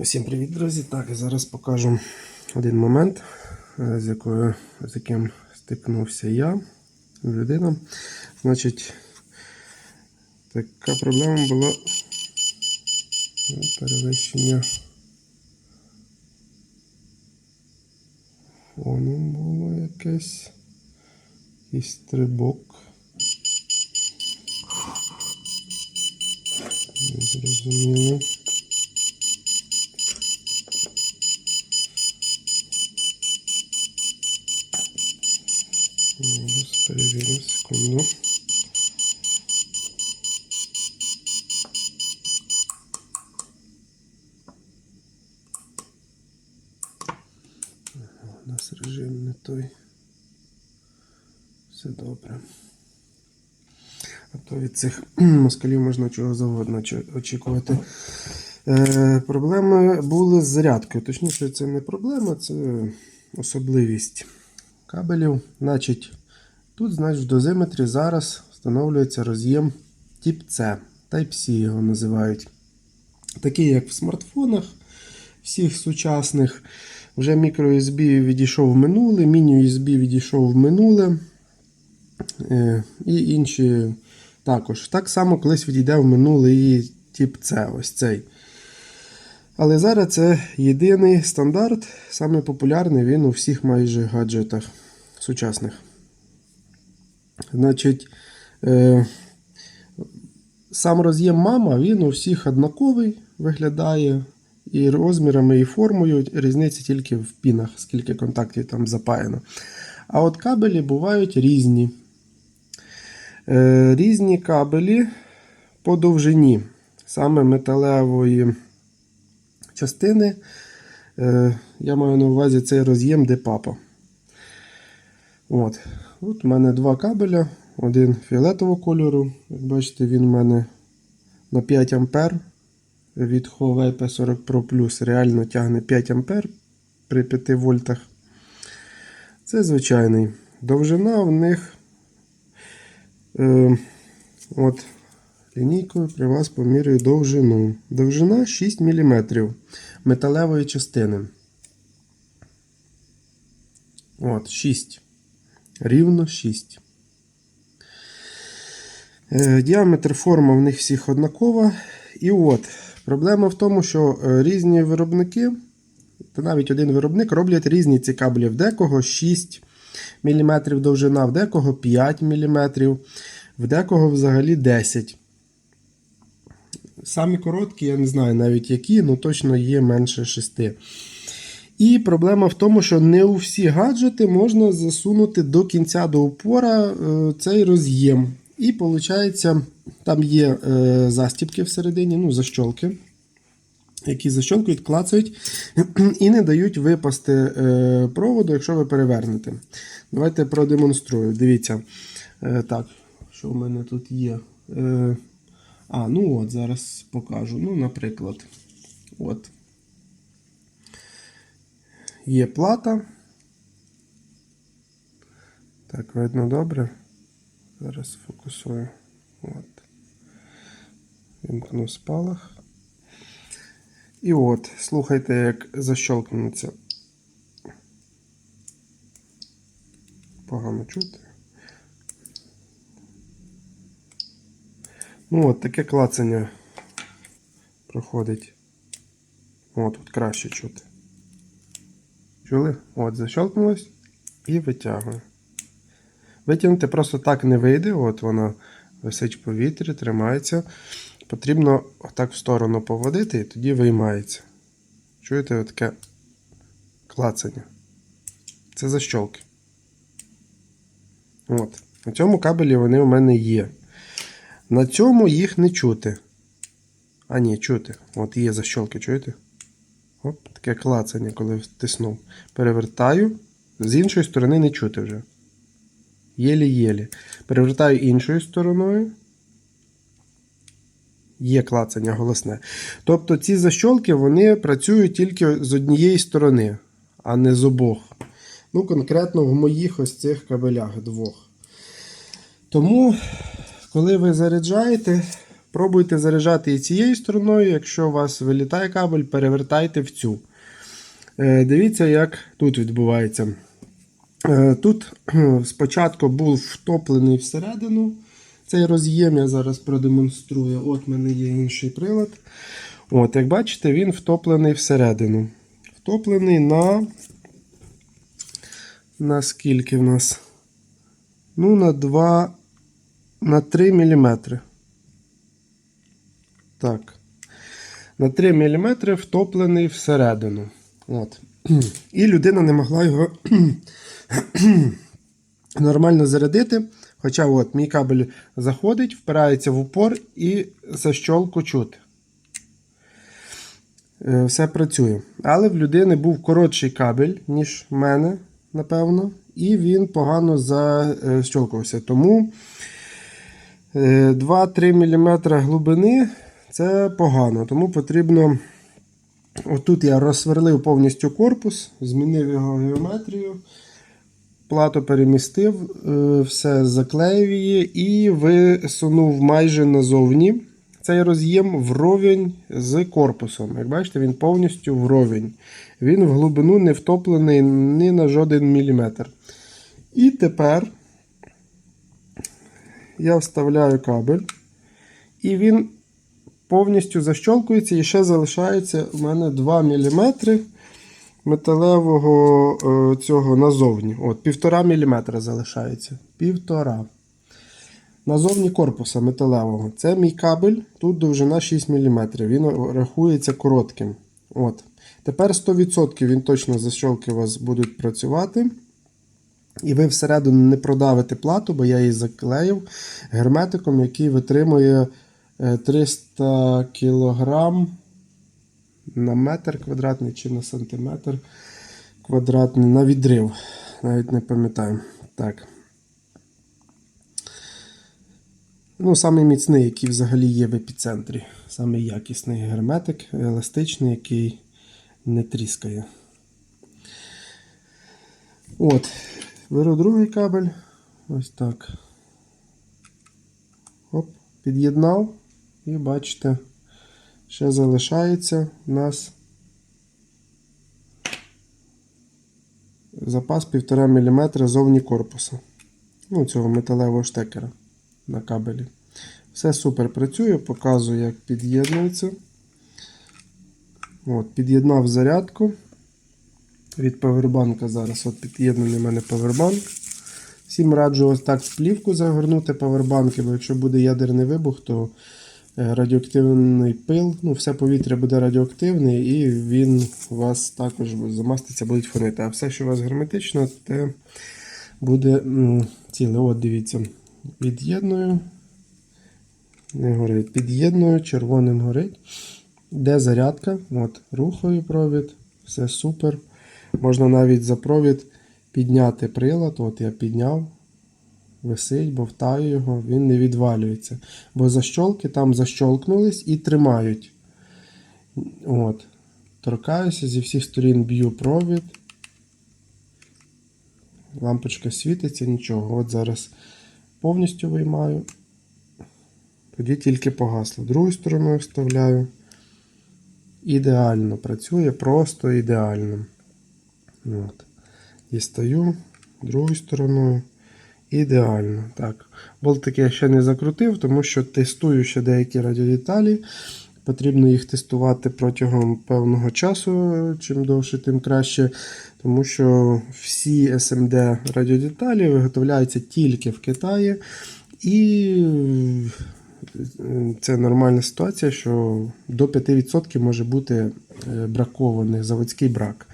Усім привіт, друзі! Так, зараз покажу один момент, е, з, якою, з яким стикнувся я, людина. Значить, така проблема була перевищення фону було якесь. Якийсь стрибок. Не зрозуміло. Зараз секунду. У нас режим не той. Все добре. А то від цих москалів можна чого завгодно очікувати. Е, проблеми були з зарядкою. Точніше, це не проблема, це особливість кабелів. Значить, тут, значить, в дозиметрі зараз встановлюється роз'єм тип C, Type-C його називають. Такий, як в смартфонах всіх сучасних. Вже microUSB відійшов в минуле, міні-USB відійшов в минуле. Е, І інші також. Так само колись відійде в минуле і тип C, ось цей. Але зараз це єдиний стандарт, саме популярний він у всіх майже гаджетах сучасних. Значить, е, сам роз'єм мама, він у всіх однаковий виглядає. І розмірами, і формою різниця тільки в пінах, скільки контактів там запаяно. А от кабелі бувають різні. Е, різні кабелі по довжині саме металевої частини. Е, я маю на увазі цей роз'єм де папа. От. От у мене два кабеля. Один фіолетового кольору. Як бачите, він у мене на 5 А від Huawei P40 Pro Plus реально тягне 5 А при 5 вольтах. Це звичайний. Довжина в них. Е, от, лінійкою при вас помірюю довжину. Довжина 6 мм металевої частини. От, 6. Рівно 6. Е, Діаметр форма в них всіх однакова. І от, проблема в тому, що е, різні виробники, та навіть один виробник роблять різні ці кабелі. В декого 6 мм довжина, в декого 5 мм, в декого взагалі 10 Самі короткі, я не знаю навіть які, але точно є менше 6. І проблема в тому, що не у всі гаджети можна засунути до кінця до упора е, цей роз'єм. І виходить, там є е, застібки всередині, ну, защолки, які защолкують, клацають і не дають випасти е, проводу, якщо ви перевернете. Давайте продемонструю. Дивіться. Так, що в мене тут є. А, ну от, зараз покажу. Ну, наприклад, от. Є плата. Так, видно добре. Зараз фокусую. От. Вімкну спалах. І от, слухайте, як защелкнеться. Погано чути. Ну от таке клацання проходить. О, тут краще чути. Чули? От, защелкнулось і витягує. Витягнути просто так не вийде, от вона висить в повітрі, тримається. Потрібно отак в сторону поводити і тоді виймається. Чуєте таке клацання? Це защолки. От. На цьому кабелі вони у мене є. На цьому їх не чути. А, ні, чути. От є защолки, чуєте? Оп, таке клацання, коли втиснув. Перевертаю. З іншої сторони не чути вже. Єлі-єлі. Перевертаю іншою стороною. Є клацання голосне. Тобто ці защолки вони працюють тільки з однієї сторони, а не з обох. Ну, конкретно в моїх ось цих кабелях двох. Тому, коли ви заряджаєте, Пробуйте заряджати і цією стороною. Якщо у вас вилітає кабель, перевертайте в цю. Е, Дивіться, як тут відбувається. Е, Тут спочатку був втоплений всередину. Цей роз'єм я зараз продемонструю. От в мене є інший прилад. От, як бачите, він втоплений всередину. Втоплений на. На скільки в нас? Ну, на 2. На 3 мм. Так. На 3 мм втоплений всередину. От. І людина не могла його нормально зарядити. Хоча от мій кабель заходить, впирається в упор і защолку чути. Е, Все працює. Але в людини був коротший кабель, ніж в мене, напевно, і він погано защолкувався. Тому е, 2-3 мм глибини це погано. Тому потрібно. Отут я розсверлив повністю корпус, змінив його геометрію, плату перемістив, е, все заклеїв її і висунув майже назовні цей роз'єм вровень з корпусом. Як бачите, він повністю вровень. Він в глибину не втоплений ні на жоден міліметр. І тепер я вставляю кабель, і він повністю защолкується і ще залишається у мене 2 мм металевого е, цього назовні. От, 1,5 мм залишається. Півтора. Назовні корпуса металевого. Це мій кабель, тут довжина 6 мм. Він рахується коротким. От. Тепер 100% він точно защолки у вас будуть працювати. І ви всередину не продавите плату, бо я її заклеїв герметиком, який витримує 300 кг на метр квадратний чи на сантиметр квадратний на відрив. Навіть не пам'ятаю. Так. Ну, самий міцний, який взагалі є в епіцентрі. Самий якісний герметик, еластичний, який не тріскає. От. Беру другий кабель. Ось так. Оп, під'єднав. І бачите, ще залишається у нас запас 1,5 мм зовні корпуса. Ну, цього металевого штекера на кабелі. Все супер працює, показую, як під'єднується. От, Під'єднав зарядку. Від павербанка зараз от під'єднаний у мене павербанк. Всім раджу ось так в плівку загорнути павербанки, бо якщо буде ядерний вибух, то радіоактивний пил, ну, все повітря буде радіоактивне, і він у вас також замаститься, будуть фонити. А все, що у вас герметично, те буде ціле. От, дивіться, від'єдную. Не горить. Під'єдную, червоним горить. Де зарядка? От, рухаю провід, все супер. Можна навіть за провід підняти прилад. От я підняв, висить, бовтаю його, він не відвалюється. Бо защолки там защолкнулись і тримають. От. Торкаюся, зі всіх сторін б'ю провід. Лампочка світиться, нічого. От зараз повністю виймаю. Тоді тільки погасло. Другою стороною вставляю. Ідеально працює, просто ідеально. От. Дістаю другою стороною. Ідеально. Так. Болтики я ще не закрутив, тому що тестую ще деякі радіодеталі. Потрібно їх тестувати протягом певного часу. Чим довше, тим краще. Тому що всі SMD радіодеталі виготовляються тільки в Китаї. І це нормальна ситуація, що до 5% може бути е, бракований заводський брак.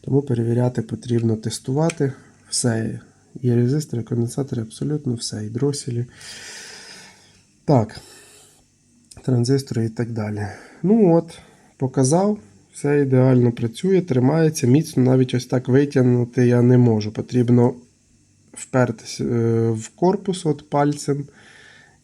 Тому перевіряти потрібно тестувати все. Є резистори, конденсатори, абсолютно все, і дроселі. Так, транзистори і так далі. Ну от, показав, все ідеально працює, тримається, міцно, навіть ось так витягнути я не можу. Потрібно впертися е, в корпус от пальцем.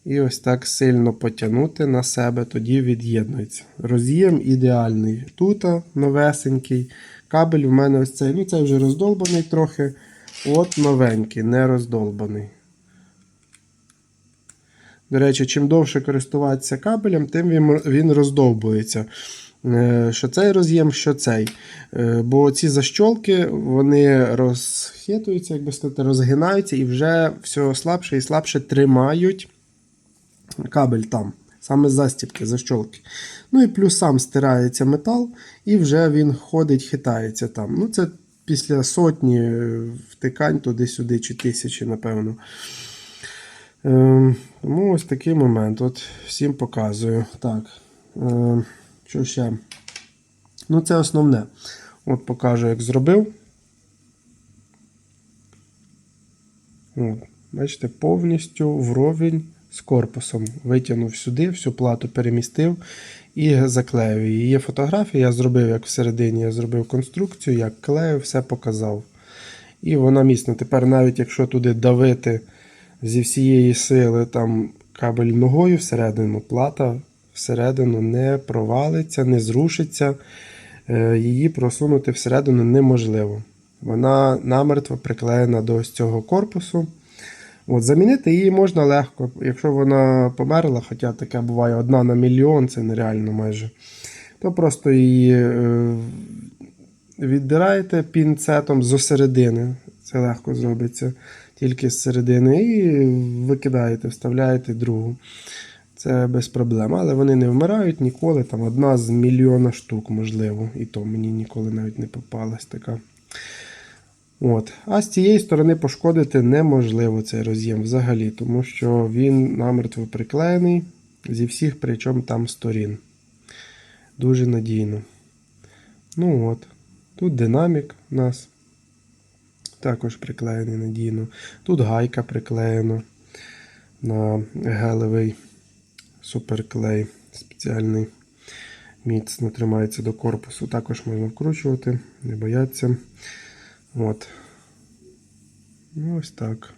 І ось так сильно потягнути на себе, тоді від'єднується. Роз'єм ідеальний. Тут новесенький. Кабель в мене ось цей. Ну, цей вже роздолбаний трохи. От новенький, не роздолбаний. До речі, чим довше користуватися кабелем, тим він, роздовбується. Е, Що цей роз'єм, що цей. Е, Бо ці защолки вони розхитуються, як би сказати, розгинаються і вже все слабше і слабше тримають кабель там. Саме застібки, защолки. Ну і плюс сам стирається метал, і вже він ходить, хитається там. Ну, це після сотні е, втикань туди-сюди, чи тисячі, напевно. Ем, тому ось такий момент. От всім показую. Так. Ем, що ще? Ну, це основне. От покажу, як зробив. От, бачите, повністю вровень з корпусом. Витягнув сюди, всю плату перемістив і заклеїв. її. Є фотографія, я зробив як всередині, я зробив конструкцію, як клеїв, все показав. І вона міцна. Тепер, навіть якщо туди давити зі всієї сили там кабель ногою всередину, плата всередину не провалиться, не зрушиться. Е, Її просунути всередину неможливо. Вона намертво приклеєна до цього корпусу. От, замінити її можна легко. Якщо вона померла, хоча таке буває одна на мільйон, це нереально майже, то просто її е, віддираєте пінцетом зосередини. Це легко зробиться тільки з середини, і викидаєте, вставляєте другу. Це без проблем. Але вони не вмирають ніколи. Там одна з мільйона штук, можливо. І то мені ніколи навіть не попалась така. От. А з цієї сторони пошкодити неможливо цей роз'єм взагалі, тому що він намертво приклеєний зі всіх, причому там сторін. Дуже надійно. Ну от. Тут динамік у нас також приклеєний надійно. Тут гайка приклеєна на гелевий суперклей спеціальний. Міцно тримається до корпусу. Також можна вкручувати, не бояться. От. Ну, ось так.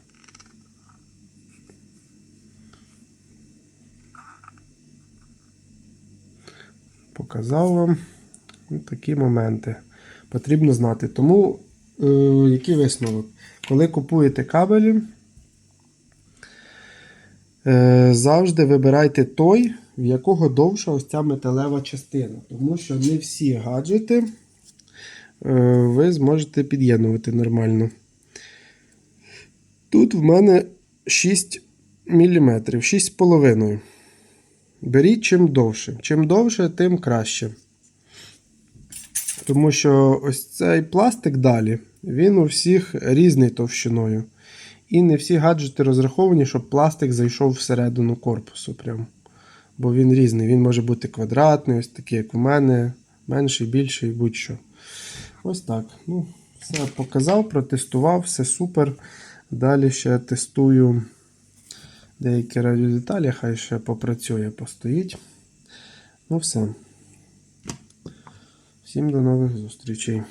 Показав вам такі моменти. Потрібно знати. Тому, е, який висновок? Коли купуєте кабелі, е, завжди вибирайте той, в якого довша ось ця металева частина. Тому що не всі гаджети ви зможете під'єднувати нормально. Тут в мене 6 мм, 6,5. Беріть чим довше. Чим довше, тим краще. Тому що ось цей пластик далі, він у всіх різний товщиною. І не всі гаджети розраховані, щоб пластик зайшов всередину корпусу. Прям. Бо він різний. Він може бути квадратний, ось такий, як у мене, менший, більший, будь-що. Ось так. Ну, Все показав, протестував, все супер. Далі ще тестую деякі радіодеталі, хай ще попрацює, постоїть. Ну все. Всім до нових зустрічей.